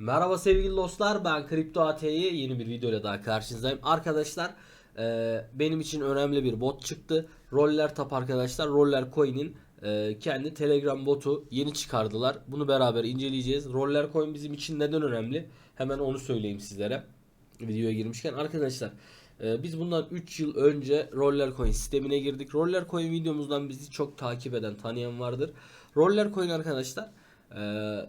Merhaba sevgili dostlar ben Kripto AT'ye yeni bir videoyla daha karşınızdayım. Arkadaşlar e, benim için önemli bir bot çıktı. Roller Tap arkadaşlar Roller Coin'in e, kendi Telegram botu yeni çıkardılar. Bunu beraber inceleyeceğiz. Roller Coin bizim için neden önemli? Hemen onu söyleyeyim sizlere. Videoya girmişken arkadaşlar e, biz bundan 3 yıl önce Roller Coin sistemine girdik. Roller Coin videomuzdan bizi çok takip eden tanıyan vardır. Roller Coin arkadaşlar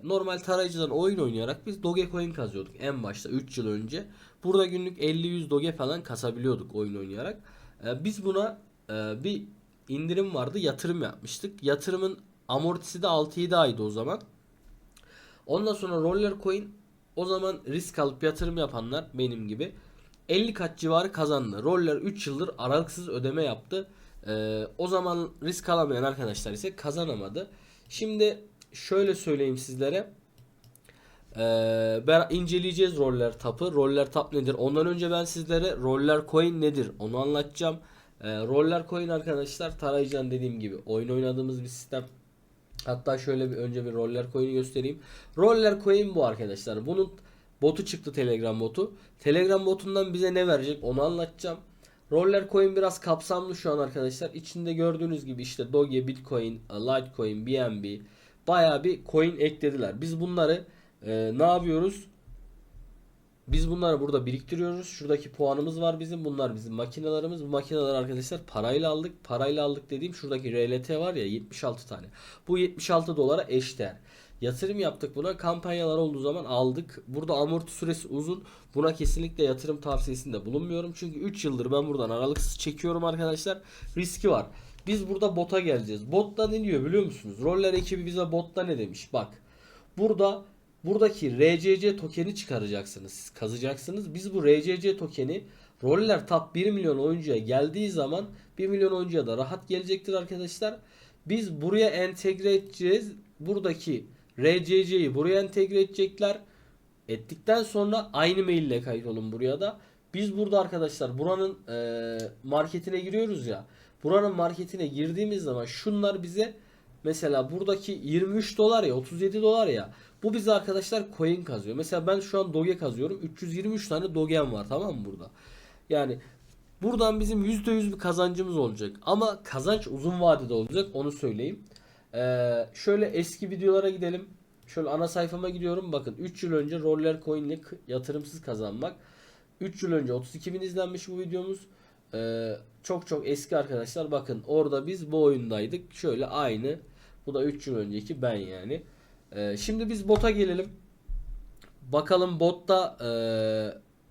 normal tarayıcıdan oyun oynayarak biz Dogecoin kazıyorduk en başta 3 yıl önce. Burada günlük 50-100 Doge falan kasabiliyorduk oyun oynayarak. Ee, biz buna e, bir indirim vardı yatırım yapmıştık. Yatırımın amortisi de 6-7 aydı o zaman. Ondan sonra Roller Coin o zaman risk alıp yatırım yapanlar benim gibi 50 kat civarı kazandı. Roller 3 yıldır aralıksız ödeme yaptı. Ee, o zaman risk alamayan arkadaşlar ise kazanamadı. Şimdi şöyle söyleyeyim sizlere. Ee, inceleyeceğiz roller tapı. Roller tap nedir? Ondan önce ben sizlere roller coin nedir? Onu anlatacağım. Ee, roller coin arkadaşlar tarayıcıdan dediğim gibi oyun oynadığımız bir sistem. Hatta şöyle bir önce bir roller coin'i göstereyim. Roller coin bu arkadaşlar. Bunun botu çıktı Telegram botu. Telegram botundan bize ne verecek onu anlatacağım. Roller coin biraz kapsamlı şu an arkadaşlar. İçinde gördüğünüz gibi işte Doge, Bitcoin, Litecoin, BNB bayağı bir coin eklediler. Biz bunları e, ne yapıyoruz? Biz bunları burada biriktiriyoruz. Şuradaki puanımız var bizim. Bunlar bizim makinelerimiz. Bu makineler arkadaşlar parayla aldık. Parayla aldık dediğim şuradaki RLT var ya 76 tane. Bu 76 dolara eşdeğer. Yatırım yaptık buna. Kampanyalar olduğu zaman aldık. Burada amorti süresi uzun. Buna kesinlikle yatırım tavsiyesinde bulunmuyorum. Çünkü 3 yıldır ben buradan aralıksız çekiyorum arkadaşlar. Riski var. Biz burada bota geleceğiz. Botta ne diyor biliyor musunuz? Roller ekibi bize botta ne demiş? Bak. Burada buradaki RCC tokeni çıkaracaksınız. Siz kazacaksınız. Biz bu RCC tokeni Roller Top 1 milyon oyuncuya geldiği zaman 1 milyon oyuncuya da rahat gelecektir arkadaşlar. Biz buraya entegre edeceğiz. Buradaki RCC'yi buraya entegre edecekler. Ettikten sonra aynı mail ile kayıt buraya da. Biz burada arkadaşlar buranın e, marketine giriyoruz ya. Buranın marketine girdiğimiz zaman şunlar bize mesela buradaki 23 dolar ya 37 dolar ya bu bize arkadaşlar coin kazıyor. Mesela ben şu an doge kazıyorum. 323 tane dogem var tamam mı burada? Yani buradan bizim %100 bir kazancımız olacak. Ama kazanç uzun vadede olacak onu söyleyeyim. Ee, şöyle eski videolara gidelim. Şöyle ana sayfama gidiyorum. Bakın 3 yıl önce roller coin ile yatırımsız kazanmak. 3 yıl önce 32 bin izlenmiş bu videomuz. Ee, çok çok eski arkadaşlar. Bakın orada biz bu oyundaydık. Şöyle aynı. Bu da 3 yıl önceki ben yani. Ee, şimdi biz bota gelelim. Bakalım botta ee,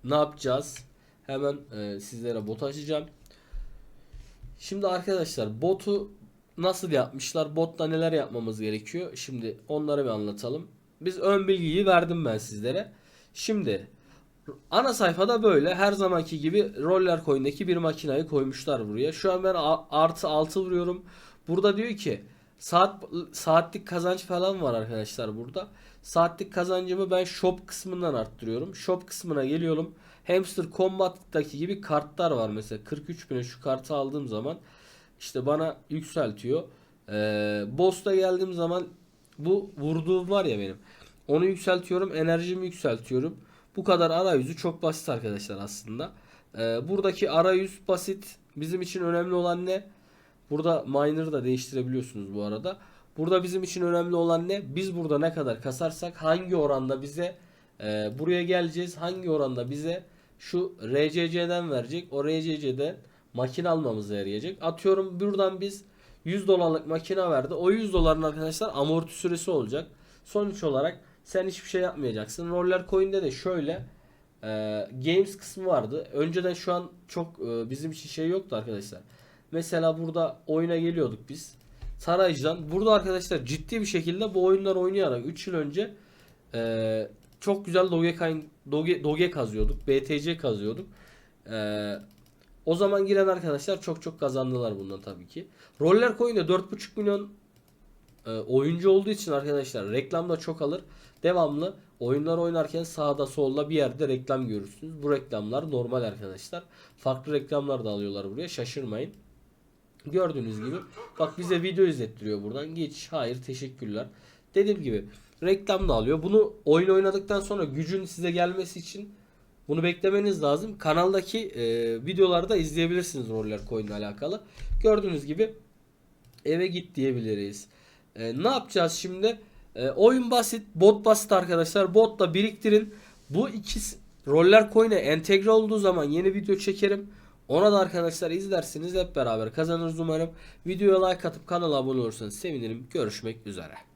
ne yapacağız? Hemen ee, sizlere bot açacağım. Şimdi arkadaşlar botu nasıl yapmışlar? Botta neler yapmamız gerekiyor? Şimdi onları bir anlatalım. Biz ön bilgiyi verdim ben sizlere. Şimdi ana sayfada böyle her zamanki gibi roller coin'deki bir makinayı koymuşlar buraya. Şu an ben artı 6 vuruyorum. Burada diyor ki saat saatlik kazanç falan var arkadaşlar burada. Saatlik kazancımı ben shop kısmından arttırıyorum. Shop kısmına geliyorum. Hamster Combat'taki gibi kartlar var mesela 43 bine şu kartı aldığım zaman işte bana yükseltiyor. Ee, Boss'ta geldiğim zaman bu vurduğum var ya benim. Onu yükseltiyorum. Enerjimi yükseltiyorum. Bu kadar arayüzü çok basit arkadaşlar aslında. Ee, buradaki arayüz basit. Bizim için önemli olan ne? Burada miner'ı da değiştirebiliyorsunuz bu arada. Burada bizim için önemli olan ne? Biz burada ne kadar kasarsak hangi oranda bize e, buraya geleceğiz. Hangi oranda bize şu RCC'den verecek. O RCC'den makine almamıza yarayacak. Atıyorum buradan biz 100 dolarlık makine verdi. O 100 doların arkadaşlar amorti süresi olacak. Sonuç olarak sen hiçbir şey yapmayacaksın. Roller Coin'de de şöyle e, games kısmı vardı. Önceden şu an çok e, bizim için şey yoktu arkadaşlar. Mesela burada oyuna geliyorduk biz. Saraycı'dan. Burada arkadaşlar ciddi bir şekilde bu oyunlar oynayarak 3 yıl önce e, çok güzel Doge, Doge, Doge kazıyorduk. BTC kazıyorduk. E, o zaman giren arkadaşlar çok çok kazandılar bundan tabii ki. Roller Coin'de 4.5 milyon e, oyuncu olduğu için arkadaşlar reklam da çok alır. Devamlı oyunlar oynarken sağda solda bir yerde reklam görürsünüz. Bu reklamlar normal arkadaşlar. Farklı reklamlar da alıyorlar buraya şaşırmayın. Gördüğünüz gibi bak bize video izlettiriyor buradan. Geç hayır teşekkürler. Dediğim gibi reklam da alıyor. Bunu oyun oynadıktan sonra gücün size gelmesi için bunu beklemeniz lazım. Kanaldaki e, videoları da izleyebilirsiniz roller coin alakalı. Gördüğünüz gibi eve git diyebiliriz. E, ne yapacağız şimdi? E, oyun basit, bot basit arkadaşlar. Botla biriktirin. Bu ikisi roller coin'e entegre olduğu zaman yeni video çekerim. Ona da arkadaşlar izlersiniz hep beraber kazanırız umarım. Videoya like atıp kanala abone olursanız sevinirim. Görüşmek üzere.